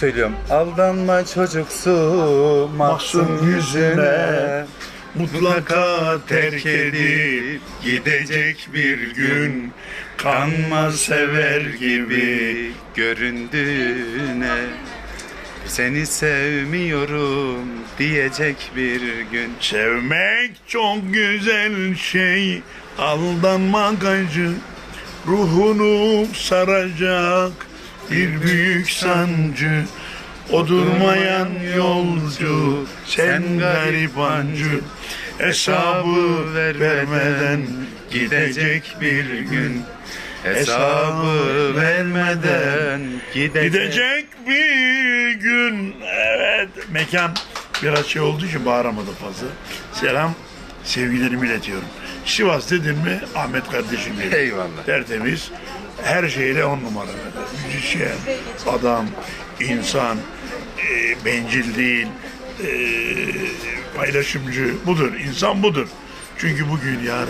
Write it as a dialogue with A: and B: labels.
A: Söylüyorum. Aldanma çocuksu mahzun yüzüne
B: Mutlaka terk edip gidecek bir gün Kanma sever gibi
A: göründüğüne. Seni sevmiyorum diyecek bir gün.
B: Sevmek çok güzel şey. Aldanmak acı Ruhunu saracak Bir büyük sancı O durmayan yolcu Sen garibancı Hesabı vermeden Gidecek bir gün
A: Hesabı vermeden gidecek,
B: Gidecek bir gün. Evet. Mekan biraz şey olduğu için bağıramadı fazla. Selam. Sevgilerimi iletiyorum. Sivas dedin mi Ahmet kardeşim gelir.
A: Eyvallah.
B: Tertemiz. Her şeyle on numara. Müzisyen, adam, insan, e, bencil değil, e, paylaşımcı budur. İnsan budur. Çünkü bugün yarın